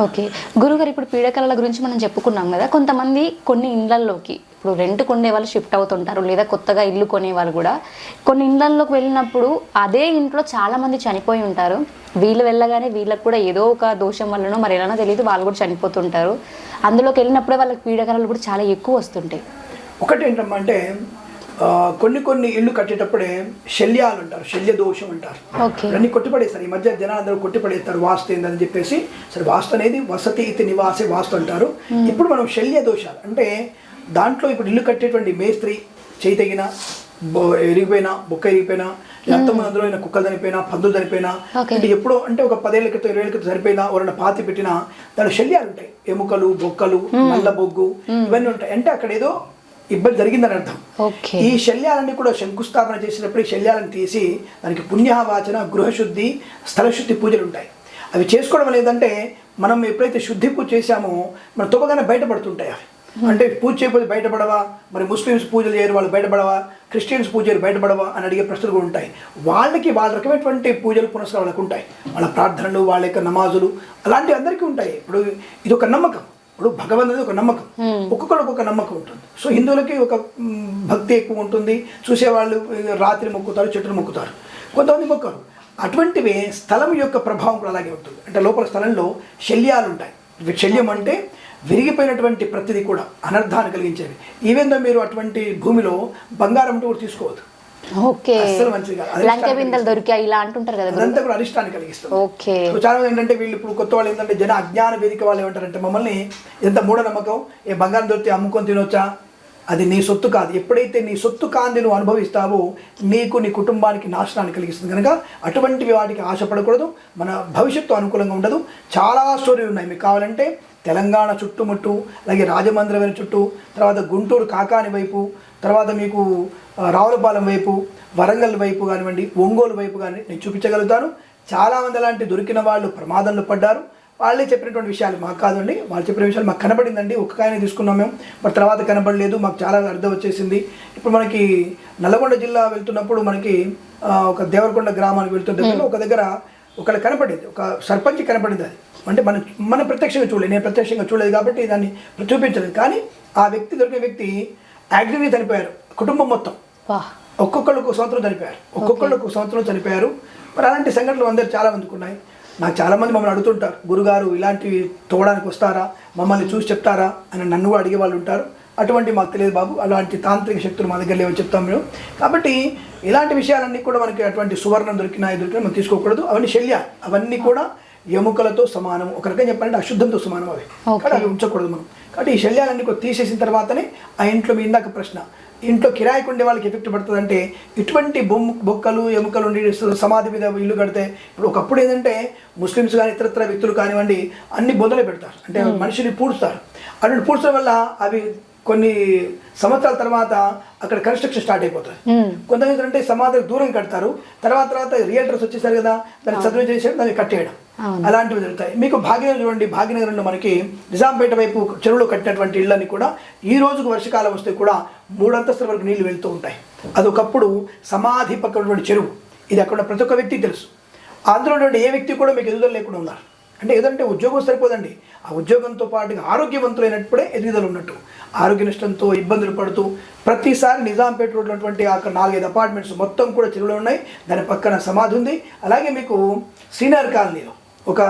Okay. గురుగారు ఇప్పుడు పీడకలల గురించి మనం చెప్పుకున్నాం కదా కొంతమంది కొన్ని ఇండ్లల్లోకి ఇప్పుడు రెంట్ కొండే వాళ్ళు షిఫ్ట్ అవుతుంటారు లేదా కొత్తగా ఇల్లు కొనే వాళ్ళు కూడా. కొన్ని ఇండ్లల్లోకి వెళ్ళినప్పుడు అదే ఇంట్లో చాలామంది చనిపోయి ఉంటారు. వీళ్ళు వెళ్ళగానే వీళ్ళకి కూడా ఏదో ఒక దోషం వల్లనో మరి ఎలానో తెలియదు వాళ్ళు కూడా చనిపోతుంటారు. అందులోకి వెళ్ళినప్పుడే వాళ్ళకి పీడకలలు కూడా చాలా ఎక్కువ వస్తుంటాయి. ఒకటి ఏంటమ్మా అంటే కొన్ని కొన్ని ఇల్లు కట్టేటప్పుడే శల్యాలు అంటారు శల్య దోషం అంటారు. అన్ని కొట్టిపడేస్తారు. ఈ మధ్య జనాలందరూ కొట్టిపడేస్తారు వాస్తు ఏందని చెప్పేసి. సరే వాస్తు అనేది వసతి ఇతి నివాసే వాస్తు అంటారు. ఇప్పుడు మనం శల్య దోషాలు అంటే దాంట్లో ఇప్పుడు ఇల్లు కట్టేటువంటి మేస్త్రి చేయి తెగిన ఎరిగిపోయినా బొక్క ఎరిగిపోయినా ఎంతమంది అందులో అయినా కుక్కలు చనిపోయినా పందులు చనిపోయినా. అంటే ఎప్పుడో అంటే ఒక పదేళ్ళ క్రితం ఇరవై ఏళ్ళ క్రితం సరిపోయినా ఎవరైనా పాతి పెట్టినా దాని శల్యాలు ఉంటాయి. ఎముకలు బొక్కలు నల్ల బొగ్గు ఇవన్నీ ఉంటాయి. అంటే అక్కడ ఏదో ఇబ్బంది జరిగిందని అర్థం. ఈ శల్యాలన్నీ కూడా శంకుస్థాపన చేసినప్పుడు ఈ శల్యాలను తీసి దానికి పుణ్యవాచన గృహశుద్ధి స్థలశుద్ధి పూజలు ఉంటాయి. అవి చేసుకోవడం లేదంటే మనం ఎప్పుడైతే శుద్ధి పూజ చేశామో మన తుపగానే బయటపడుతుంటాయి అవి. అంటే పూజ చేయకపోతే బయటపడవా? మరి ముస్లిమ్స్ పూజలు చేయరు వాళ్ళు బయటపడవా? క్రిస్టియన్స్ పూజ చేయరు బయటపడవా? అని అడిగే ప్రశ్నలు కూడా ఉంటాయి. వాళ్ళకి వాళ్ళ రకమైనటువంటి పూజలు పునస్కారాలు వాళ్ళకి ఉంటాయి. వాళ్ళ ప్రార్థనలు వాళ్ళ యొక్క నమాజులు అలాంటివి అందరికీ ఉంటాయి. ఇప్పుడు ఇది ఒక నమ్మకం. ఇప్పుడు భగవంతుడి ఒక నమ్మకం. ఒక్కొక్కరికి ఒక నమ్మకం ఉంటుంది. సో హిందువులకి ఒక భక్తి ఎక్కువ ఉంటుంది. చూసేవాళ్ళు రాత్రి మొక్కుతారు చెట్టును మొక్కుతారు. కొంతమంది మొక్కరు. అటువంటివి స్థలం యొక్క ప్రభావం కూడా అలాగే ఉంటుంది. అంటే లోపల స్థలంలో శల్యాలు ఉంటాయి. శల్యం అంటే విరిగిపోయినటువంటి ప్రతిదీ కూడా అనర్థాన్ని కలిగించేవి. ఈవెన్ దో మీరు అటువంటి భూమిలో బంగారం కూడా తీసుకోవద్దు. ఓకే. లంక బిందెలు దొరికాయి ఇలా అంటుంటారు కదా అదంతా కూడా అరిష్టాన్ని కలిగిస్తుంది. ఓకే. చాలా మంది ఏంటంటే వీళ్ళు ఇప్పుడు కొత్త వాళ్ళు ఏంటంటే జన అజ్ఞాన వేదిక వాళ్ళు ఏమంటారంటే మమ్మల్ని ఎంత మూఢనమ్మకం? ఏ బంగారం దొరికితే అమ్ముకొని తినొచ్చా? అది నీ సొత్తు కాదు. ఎప్పుడైతే నీ సొత్తు కాంది నువ్వు అనుభవిస్తావో నీకు నీ కుటుంబానికి నాశనాన్ని కలిగిస్తుంది. కనుక అటువంటివి వాటికి ఆశపడకూడదు. మన భవిష్యత్తు అనుకూలంగా ఉండదు. చాలా స్టోరీలు ఉన్నాయి. మీకు కావాలంటే తెలంగాణ చుట్టుముట్టు అలాగే రాజమండ్రి చుట్టూ తర్వాత గుంటూరు కాకాని వైపు తర్వాత మీకు రావులపాలెం వైపు వరంగల్ వైపు కానివ్వండి ఒంగోలు వైపు కానీ నేను చూపించగలుగుతాను. చాలామంది అలాంటి దొరికిన వాళ్ళు ప్రమాదంలో పడ్డారు. వాళ్ళే చెప్పినటువంటి విషయాలు మాకు కాదండి. వాళ్ళు చెప్పిన విషయాలు మాకు కనబడిందండి. ఒక్క కాయనే తీసుకున్నాం మేము. మరి తర్వాత కనబడలేదు. మాకు చాలా అర్థం వచ్చేసింది. ఇప్పుడు మనకి నల్లగొండ జిల్లా వెళ్తున్నప్పుడు మనకి ఒక దేవరకొండ గ్రామానికి వెళ్తుంటే ఒక దగ్గర ఒకళ్ళు కనపడింది ఒక సర్పంచ్ కనపడింది అది. అంటే మనం మనం ప్రత్యక్షంగా చూడలేదు. నేను ప్రత్యక్షంగా చూడలేదు కాబట్టి దాన్ని చూపించలేదు. కానీ ఆ వ్యక్తి దొరికిన వ్యక్తి యాక్సిడెంట్గా చనిపోయారు. కుటుంబం మొత్తం. ఒక్కొక్కళ్ళు ఒక సంవత్సరం చనిపోయారు. ఒక్కొక్కళ్ళు ఒక సంవత్సరం చనిపోయారు. మరి అలాంటి సంఘటనలు అందరు చాలా మందికి ఉన్నాయి. నాకు చాలామంది మమ్మల్ని అడుగుతుంటారు. గురుగారు ఇలాంటివి తోవడానికి వస్తారా? మమ్మల్ని చూసి చెప్తారా? అని నన్ను కూడా అడిగే వాళ్ళు ఉంటారు. అటువంటి మాకు తెలియదు బాబు. అలాంటి తాంత్రిక శక్తులు మా దగ్గర లేవని చెప్తాం మేము. కాబట్టి ఇలాంటి విషయాలన్నీ కూడా మనకి అటువంటి సువర్ణం దొరికినా దొరికినా మనం తీసుకోకూడదు. అవన్నీ శల్యాలు అవన్నీ కూడా ఎముకలతో సమానం. ఒక రకంగా చెప్పాలంటే అశుద్ధంతో సమానం అవి. కాబట్టి అవి ఉంచకూడదు మనం. కాబట్టి ఈ శల్యాలన్నీ కూడా తీసేసిన తర్వాతనే ఆ ఇంట్లో మీ ఇందాక ప్రశ్న. ఇంట్లో కిరాయికి ఉండే వాళ్ళకి ఎఫెక్ట్ పడుతుంది అంటే ఇటువంటి బొమ్మ బొక్కలు ఎముకలు ఉండి సమాధి మీద ఇల్లు కడితే ఇప్పుడు ఒకప్పుడు ఏంటంటే ముస్లిమ్స్ కానీ ఇతరత్ర వ్యక్తులు కానివ్వండి అన్ని బొందలు పెడతారు. అంటే మనిషిని పూడుస్తారు. అటువంటి పూడ్చడం వల్ల అవి కొన్ని సంవత్సరాల తర్వాత అక్కడ కన్స్ట్రక్షన్ స్టార్ట్ అయిపోతుంది. కొంతమంది అంటే సమాధికి దూరం కడతారు. తర్వాత తర్వాత రియల్టర్స్ వచ్చేసారు కదా దాన్ని చదువు చేసేది దాన్ని కట్టేయడం. అలాంటివి జరుగుతాయి. మీకు భాగ్యనగర్ చూడండి. భాగ్యనగరంలో మనకి నిజాంపేట వైపు చెరువులో కట్టినటువంటి ఇళ్ళని కూడా ఈ రోజుకు వర్షకాలం వస్తే కూడా మూడు అంతస్తుల వరకు నీళ్ళు వెళ్తూ ఉంటాయి. అది ఒకప్పుడు సమాధి పక్కన ఉన్నటువంటి చెరువు. ఇది అక్కడ ప్రతి ఒక్క వ్యక్తికి తెలుసు. అందులో ఉన్నటువంటి ఏ వ్యక్తి కూడా మీకు ఎదుగుదల లేకుండా ఉన్నారు. అంటే ఏదంటే ఉద్యోగం సరిపోదండి. ఆ ఉద్యోగంతో పాటుగా ఆరోగ్యవంతులైనప్పుడే ఎదుగుదల ఉన్నట్టు. ఆరోగ్య నష్టంతో ఇబ్బందులు పడుతూ ప్రతిసారి నిజాంపేట రోడ్లో ఉన్నటువంటి అక్కడ నాలుగైదు అపార్ట్మెంట్స్ మొత్తం కూడా చెరువులో ఉన్నాయి. దాని పక్కన సమాధి ఉంది. అలాగే మీకు శ్రీనగర్ కాలనీలో ఒక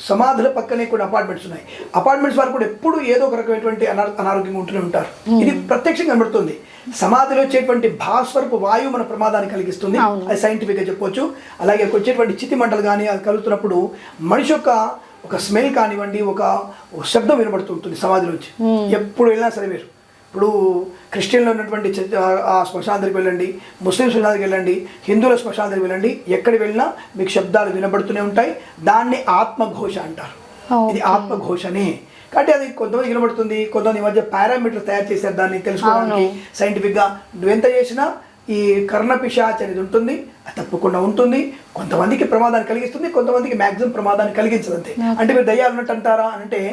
సమాధుల పక్కనే కూడా అపార్ట్మెంట్స్ ఉన్నాయి. అపార్ట్మెంట్స్ వారు కూడా ఎప్పుడు ఏదో ఒక రకమైనటువంటి అనా- అనారోగ్యంగా ఉంటూనే ఉంటారు. ఇది ప్రత్యక్షంగా కనబడుతుంది. సమాధిలో వచ్చేటువంటి భాస్వరపు వాయువు మన ప్రమాదాన్ని కలిగిస్తుంది. అది సైంటిఫిక్గా చెప్పొచ్చు. అలాగే వచ్చేటువంటి చితి మంటలు కానీ అది కలుగుతున్నప్పుడు మనిషి యొక్క ఒక స్మెల్ కానివ్వండి ఒక శబ్దం వినబడుతుంటుంది సమాధిలోంచి. ఎప్పుడు వెళ్ళినా సరే మీరు. ఇప్పుడు క్రిస్టియన్లో ఉన్నటువంటి ఆ- ఆ శ్మశాన దగ్గరికి వెళ్ళండి ముస్లిం శ్మశాన దగ్గరికి వెళ్ళండి హిందువుల శ్మశాన దగ్గరికి వెళ్ళండి ఎక్కడికి వెళ్ళినా మీకు శబ్దాలు వినబడుతూనే ఉంటాయి. దాన్ని ఆత్మఘోష అంటారు. ఇది ఆత్మఘోషనే. కాబట్టి అది కొంతమంది వినబడుతుంది కొంతమంది ఈ మధ్య పారామీటర్ తయారు చేశారు దాన్ని తెలుసుకోవడానికి సైంటిఫిక్గా. నువ్వు ఎంత చేసినా ఈ కర్ణ పిశాచ్ అనేది ఉంటుంది అది తప్పకుండా ఉంటుంది. కొంతమందికి ప్రమాదాన్ని కలిగిస్తుంది కొంతమందికి మాక్సిమం ప్రమాదాన్ని కలిగించదు అంతే. అంటే మీరు దయ్యాలు ఉన్నట్టు అంటారా అంటే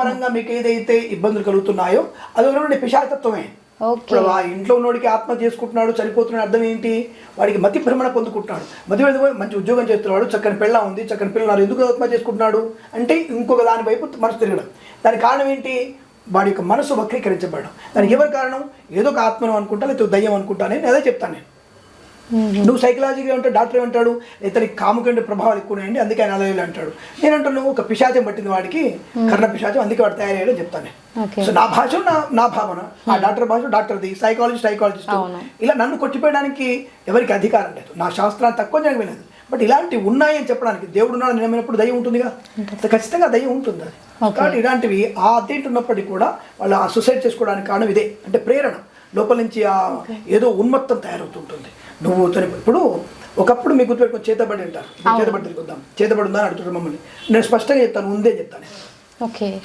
పరంగా మీకు ఏదైతే ఇబ్బందులు కలుగుతున్నాయో అది పిశాచత్వమే. ఇప్పుడు ఆ ఇంట్లో ఉన్నోడికి ఆత్మహత్య చేసుకుంటున్నాడు చనిపోతున్నాడు అర్థం ఏంటి? వాడికి మతి భ్రమణ పొందుకుంటున్నాడు. మతి మంచి ఉద్యోగం చేస్తున్నాడు చక్కని పెళ్ళ ఉంది చక్కని పిల్లలు ఎందుకు ఆత్మహత్య చేసుకుంటున్నాడు? అంటే ఇంకొక దాని వైపు మనసు తిరగడం. దానికి కారణం ఏంటి? వాడి యొక్క మనసు వక్రీకరించబడడం. దానికి ఎవరి కారణం? ఏదో ఒక ఆత్మను అనుకుంటా లేకపోతే దయ్యం అనుకుంటా నేను అదే చెప్తాను నేను. నువ్వు సైకలాజిగా ఉంటే డాక్టర్ ఏమంటాడు? ఇతనికి కాముకంటే ప్రభావాలు ఎక్కువ ఉన్నాయండి అందుకే ఆయన అలా అంటాడు. నేను అంటాను ఒక పిశాచం పట్టింది వాడికి కర్ణ పిశాచం అందుకే వాడు తయారయ్యాడని చెప్తాను సో నా భాష నా నా భావన. ఆ డాక్టర్ భాష డాక్టర్ది సైకాలజిస్ట్ సైకాలజిస్ట్. ఇలా నన్ను కొట్టిపోయడానికి ఎవరికి అధికారం లేదు. నా శాస్త్రాన్ని తక్కువ జరగ లేదు బట్ ఇలాంటివి ఉన్నాయి అని చెప్పడానికి దేవుడు ఉన్నాడు నేను నమ్మినప్పుడు దయ్యం ఉంటుందిగా? ఖచ్చితంగా దయ్యం ఉంటుంది అది. కాబట్టి ఇలాంటివి ఆ అద్దెంటి ఉన్నప్పటికీ కూడా వాళ్ళు ఆ సూసైడ్ చేసుకోవడానికి కారణం ఇదే. అంటే ప్రేరణ. లోపల నుంచి ఆ ఏదో ఉన్మత్తం తయారవుతుంటుంది. నువ్వు ఇప్పుడు ఒకప్పుడు మీకు గుర్తుపెట్టుకుని చేతబడి అంటారు. చేతబడి తిరుగుద్దాం చేతబడి ఉందా అని అడుగుతారు మమ్మల్ని. నేను స్పష్టంగా చెప్తాను ఉందే చెప్తాను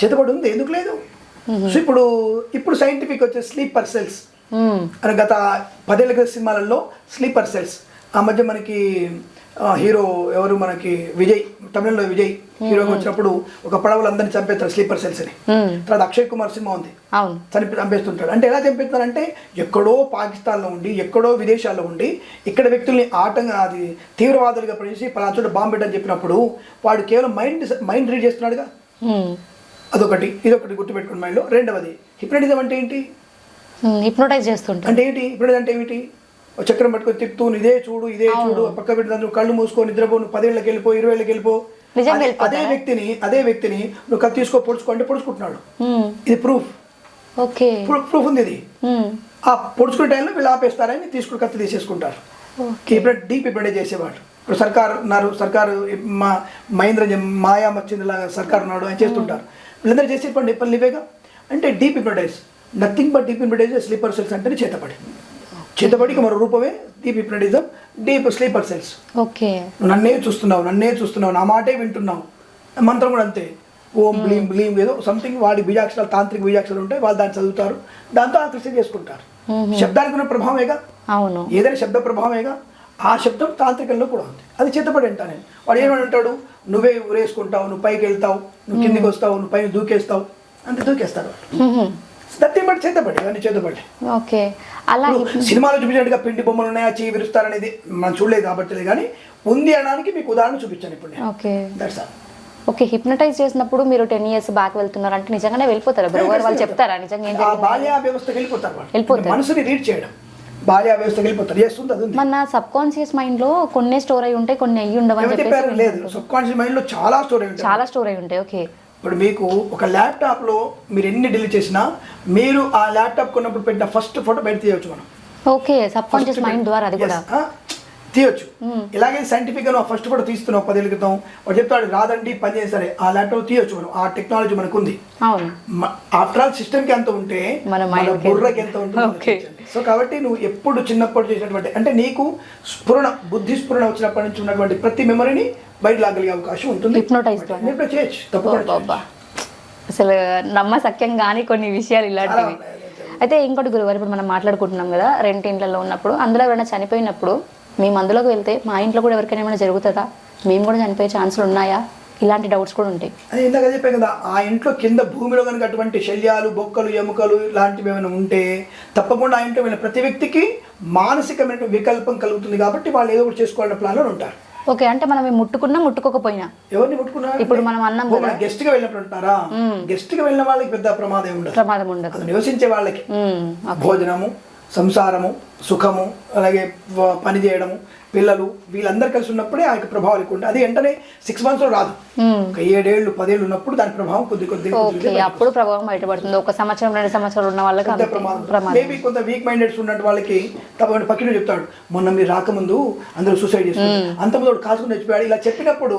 చేతబడి ఉంది ఎందుకు లేదు? సో ఇప్పుడు ఇప్పుడు సైంటిఫిక్ వచ్చే స్లీపర్ సెల్స్. అని గత పదేళ్ళ క్రితం సినిమాలలో స్లీపర్ సెల్స్ ఆ మధ్య మనకి హీరో ఎవరు మనకి? విజయ్ తమిళంలో విజయ్ హీరోగా వచ్చినప్పుడు ఒక పడవలు అందరిని చంపేస్తారు స్లీపర్ సెల్స్ అని మ్మ్. తర్వాత అక్షయ్ కుమార్ సినిమా ఉంది. చనిపి చంపేస్తుంటాడు. అంటే ఎలా చంపేస్తున్నారంటే ఎక్కడో పాకిస్తాన్లో ఉండి ఎక్కడో విదేశాల్లో ఉండి ఇక్కడ వ్యక్తుల్ని ఆటంగా అది తీవ్రవాదులుగా పనిచేసి పలానా చోట బాంబు పెట్టని చెప్పినప్పుడు వాడు కేవలం మైండ్ మైండ్ రీడ్ చేస్తున్నాడుగా. అదొకటి. ఇదొకటి గుర్తుపెట్టుకుని మైండ్లో. రెండవది హిప్నటిజం అంటే ఏంటి. హిప్నోటైజ్ చేస్తుంటారు అంటే ఏంటి? హిప్నటిజం అంటే ఏమిటి? చక్రం పట్టుకొని తిప్పుతూ ఇదే చూడు ఇదే చూడు పక్క పెట్టి నువ్వు కళ్ళు మూసుకో నిద్రపో నువ్వు పదేళ్ళకి వెళ్ళిపో ఇరవై ఏళ్ళకి వెళ్ళిపో అదే- వ్యక్తిని అదే వ్యక్తిని నువ్వు కత్తి తీసుకో పొడుచుకో అంటే పొడుచుకుంటున్నాడు. ఇది ప్రూఫ్. ఓకే. ప్రూఫ్ ఉంది ఇది. ఆ పొడుచుకునే టైంలో వీళ్ళు ఆపేస్తారని తీసుకుని కత్తి తీసేసుకుంటారు. ఇప్పుడు డీప్ ఇప్పుడే చేసేవాడు. ఇప్పుడు సర్కార్ ఉన్నారు సర్కారు మా మహేంద్ర మాయా మచ్చింది లాగా సర్కార్ ఉన్నాడు అని చేస్తుంటారు. వీళ్ళందరూ చేసే పని పనులు ఇవేగా అంటే deep hypnotize nothing but deep hypnotize sleeper cells అంటే చేతపడి. చేతబడికి మరో రూపమే deep hypnotism deep sleeper cells okay. నన్నే చూస్తున్నావు నన్నే చూస్తున్నావు నా మాటే వింటున్నావు. మంత్రం కూడా అంతే. ఓం బ్లీం బ్లీం ఏదో సంథింగ్ వాడి బీజాక్షరాలు తాంత్రిక బీజాక్షరాలు ఉంటాయి వాళ్ళు దాన్ని చదువుతారు. దాంతో ఆకర్షణ చేసుకుంటారు. శబ్దానికి ఉన్న ప్రభావమేగా? అవును. ఏదైనా శబ్ద ప్రభావమేగా? ఆ శబ్దం తాంత్రికంలో కూడా ఉంది. అది చేతపడి అంటా నేను. వాడు ఏమని అంటాడు? నువ్వే ఊరేసుకుంటావు నువ్వు పైకి వెళ్తావు నువ్వు కిందికి వస్తావు నువ్వు పైన దూకేస్తావు. అంతే దూకేస్తారు మ్మ్. దత్తి బట్టి చేతపడి అవన్నీ చేతపడి ఓకే. అలా సినిమాలో చూపించినట్టుగా పిండి బొమ్మలు ఉన్నాయా చేయి విరుస్తారనేది మనం చూడలేదు కాబట్టి కానీ ఉంది అనడానికి మీకు ఉదాహరణ చూపించాను ఇప్పుడు okay. That's all okay hypnotize చేసినప్పుడు మీరు టెన్ ఇయర్స్ బ్యాక్ వెళ్తున్నారు అంటే నిజంగానే వెళ్ళిపోతారా బ్రో? గారు వాళ్ళు చెప్తారా? నిజంగా ఏం బాల్య వ్యవస్థకి వెళ్ళిపోతారు వాళ్ళు. వెళ్ళిపోతారు. మనసుని రీడ్ చేయడం. బాల్య వ్యవస్థకి వెళ్ళిపోతారు. ఎస్ ఉంది అది మన సబ్ కాన్షియస్ మైండ్లో కొన్ని స్టోర్ అయి ఉంటాయి కొన్ని అయ్యి ఉండవని చెప్పారు? లేదు. సబ్ కాన్షియస్ మైండ్లో చాలా స్టోరీ ఉంటుంది చాలా స్టోర్ అయి ఉంటాయి. ఓకే. ఇప్పుడు మీకు ఒక ల్యాప్టాప్లో మీరు ఎన్ని డిలీట్ చేసినా మీరు ఆ ల్యాప్టాప్ కొన్నప్పుడు పెట్టిన ఫస్ట్ ఫోటో బయట తీయవచ్చు మనం. Okay subconscious First mind ద్వారా అది కూడా. తీయొచ్చు. ఇలాగే సైంటిఫిక్గా ఫస్ట్ ఫోటో తీస్తున్నావు పదేళ్ళ క్రితం. వాడు చెప్తాడు రాదండి పని చేసి సరే ఆ ల్యాప్టాప్ తీయొచ్చు మనం. ఆ టెక్నాలజీ మనకు ఉంది ఆఫ్టర్ ఆల్ సిస్టమ్కి ఎంత ఉంటే మన బుర్రకి ఎంత ఉంటుంది. సో కాబట్టి నువ్వు ఎప్పుడు చిన్నప్పుడు చేసినటువంటి అంటే నీకు స్ఫురణ బుద్ధి స్ఫురణ వచ్చినప్పటి నుంచి ఉన్నటువంటి ప్రతి మెమరీని బయట లాగలిగే అవకాశం ఉంటుంది. ఇప్పుడు చేయొచ్చు తప్పకుండా. అసలు నమ్మసక్యం కానీ కొన్ని విషయాలు ఇలాంటివి. అయితే ఇంకోటి గురుగారు ఇప్పుడు మనం మాట్లాడుకుంటున్నాం కదా రెంట్ ఇంట్లలో ఉన్నప్పుడు అందులో ఎవరైనా చనిపోయినప్పుడు మేము అందులోకి వెళ్తే మా ఇంట్లో కూడా ఎవరికైనా ఏమైనా జరుగుతుందా? మేము కూడా చనిపోయే ఛాన్సులు ఉన్నాయా? ఇలాంటి డౌట్స్ కూడా ఉంటాయి. అది ఇందాక చెప్పాను కదా ఆ ఇంట్లో కింద భూమిలో కనుక అటువంటి శల్యాలు బొక్కలు ఎముకలు ఇలాంటివి ఏమైనా ఉంటే తప్పకుండా ఆ ఇంట్లో ప్రతి వ్యక్తికి మానసికమైన వికల్పం కలుగుతుంది కాబట్టి వాళ్ళు ఏదో ఒకటి చేసుకోవాలన్న ప్లాన్లో ఉంటారు. ఓకే అంటే మనం ముట్టుకున్నా ముట్టుకోకపోయినా? ఎవరిని ముట్టుకున్నారు ఇప్పుడు మనం అన్నాం. గెస్ట్గా వెళ్ళినప్పుడు గెస్ట్గా వెళ్ళిన వాళ్ళకి పెద్ద ప్రమాదం ఉండదు. ప్రమాదం ఉండదు. నివసించే వాళ్ళకి. భోజనము సంసారము సుఖము అలాగే పని చేయడము పిల్లలు వీళ్ళందరూ కలిసి ఉన్నప్పుడే ఆ యొక్క ప్రభావం ఎక్కువ ఉంటుంది. అది వెంటనే సిక్స్ మంత్స్లో రాదు. ఒక ఏడేళ్ళు పదేళ్ళు ఉన్నప్పుడు దాని ప్రభావం కొద్ది కొద్ది అప్పుడు ప్రభావం బయటపడుతుంది. ఒక సంవత్సరం రెండు సంవత్సరాలు ఉన్న వాళ్ళకి మేబీ కొంత వీక్ మైండెడ్స్ ఉన్నట్టు వాళ్ళకి తప్పకుండా పక్కన చెప్తాడు. మొన్న మీరు రాకముందు అందరూ సూసైడ్ చేస్తారు అంతకుముందు వాడు కాల్చుకుని చచ్చిపోయాడు. ఇలా చెప్పినప్పుడు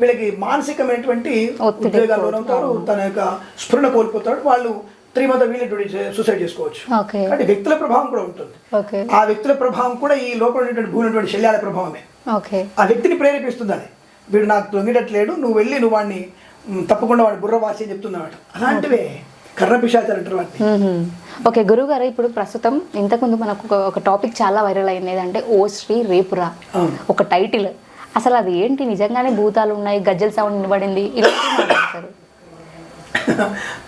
వీళ్ళకి మానసికమైనటువంటి ఉద్వేగాలు లోనవుతారు. తన యొక్క స్ఫురణ కోల్పోతాడు. వాళ్ళు త్రీ మంత్ వీళ్ళు సూసైడ్ చేసుకోవచ్చు. అంటే వ్యక్తుల ప్రభావం కూడా ఉంటుంది. ఆ వ్యక్తుల ప్రభావం కూడా ఈ లోపల ఉన్నటువంటి భూమి ఉన్నటువంటి శల్యాల ప్రభావమే. ఆ వ్యక్తిని ప్రేరేపిస్తుంది అది. వీడు నాకు దొంగిటట్లేడు నువ్వు వెళ్ళి నువ్వు వాడిని తప్పకుండా వాడి బుర్ర వాసి అని చెప్తున్నాడు. అలాంటివే కర్ణ పిశాచాలు అంటారు వాటిని. ఓకే గురువు గారు ఇప్పుడు ప్రస్తుతం ఇంతకుముందు మనకు ఒక- టాపిక్ చాలా వైరల్ అయింది. ఏదంటే ఓ శ్రీ రేపురా. ఒక టైటిల్ అసలు అది ఏంటి? నిజంగానే భూతాలు ఉన్నాయి గజ్జల సౌండ్ వినబడింది.